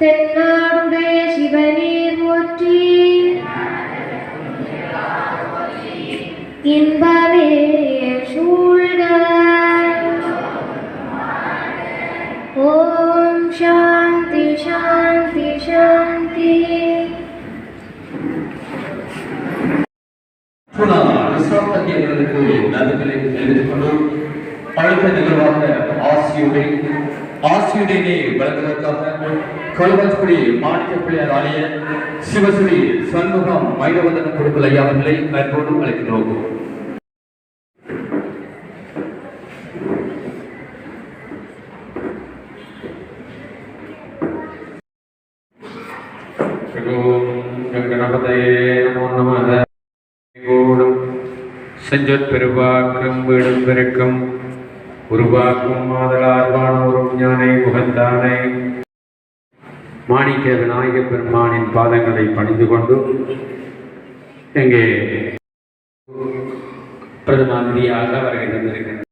தென்னாடுடைய சிவநீர் போற்றி. இன்பமே சூழ்க ஓம் சாந்தி சாந்தி சாந்தி. பழுத்த நிகழ்வாக ஆசியுடன் ஆசியுடையை வழங்குவதற்காக கொல்வத்குடி மாணிக்க பிள்ளையார் ஆலய சிவஸ்ரீ சண்முகம் மைதவந்தன குடும்பல் ஐயா அவர்களை அன்போடு அழைக்கின்றோம். கணபதையே நமோ நமத கூடும் செஞ்சொற் வீடும் பெருக்கும். உருவாக்கும் மாதலார்வான உருவம் ஞானை முகந்தானை மாணிக்க விநாயக பெருமானின் பாதங்களை பணிந்து கொண்டு இங்கே பிரதம அதிதியாக வருகை தந்திருக்கின்ற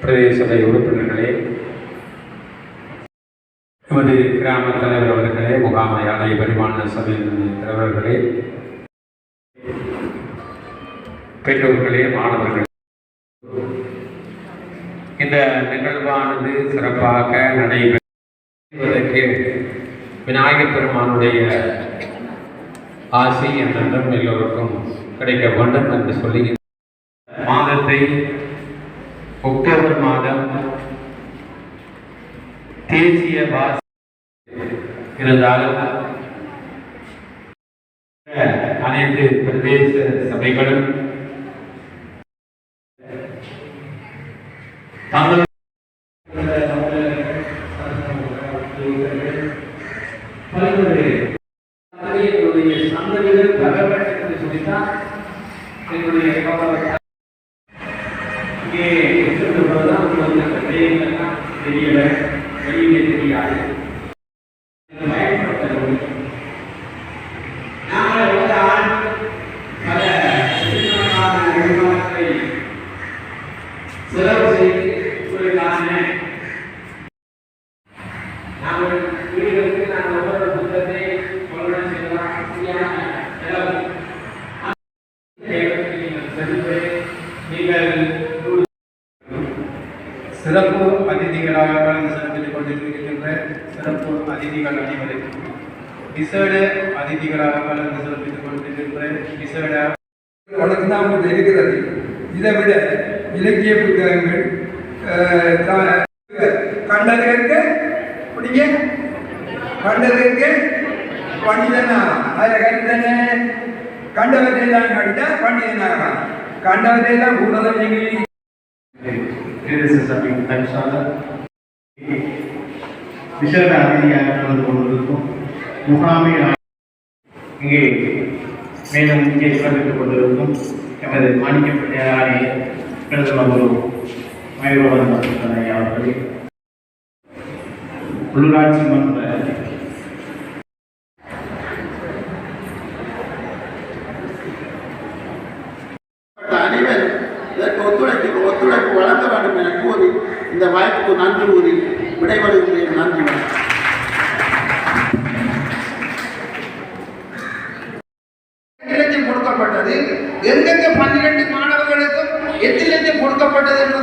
பிரதேச சபை உறுப்பினர்களே எமது கிராம தலைவர் அவர்களே முகாமையாளை பரிமாண சபையின் தலைவர்களே பெற்றோர்களே மாணவர்களே இந்த நிகழ்வானது சிறப்பாக நடைபெறுவதற்கு விநாயகர் பெருமானுடைய ஆசை என்றென்றும் எல்லோருக்கும் கிடைக்க வேண்டும் என்று சொல்லி மாதத்தை அக்டோபர் மாதம் தேசிய பாஷை இருந்தாலும் அனைத்து பிரதேச சபைகளும் என்னுடைய சந்ததிகள் வர வேண்டும் என்று சொல்லித்தான் என்னுடைய இங்கே தெரியல சிறப்பு அதிதிகளாக கலந்து சிறப்பித்துக் கொண்டிருக்கின்ற சிறப்பு அதிதிகள் அனைவருக்கும். விசேட அதிதிகளாக கலந்து சிறப்பித்துக் கொண்டிருக்கின்ற விசேட வழக்கு இருக்கிறது. இதை விட இலக்கிய புத்தகங்கள் கண்டதற்கு த- கண்டது இருக்கு பிடிங்க கண்டது இருக்கு பண்டிதனா? அதில் கண்டிதானே கண்டவற்றை தான் பண்டிதனாக கண்டவற்றை தான் கூடதான் நீங்கள் பிரதேச விசேட அதிதியாக கொண்டிருக்கும் முகாமை இங்கே மேலும் இங்கே சிறப்பித்துக் கொண்டிருக்கும் எமது மாணிக்கப்பட்ட ஆலய பிரதம குரு மயூரவர்மன் ஐயா அவர்களே உள்ளாட்சி மன்ற அனைவரும் ஒத்துழைப்பு ஒத்துழைப்பு வழங்க வேண்டும் என கூறி இந்த வாய்ப்புக்கு நன்றி கூறி விடைபெறுகிறேன் நன்றி வணக்கம். கொடுக்கப்பட்டது. எந்தெந்த பன்னிரண்டு மாணவர்களுக்கும் எட்டு லட்சம் கொடுக்கப்பட்டது என்று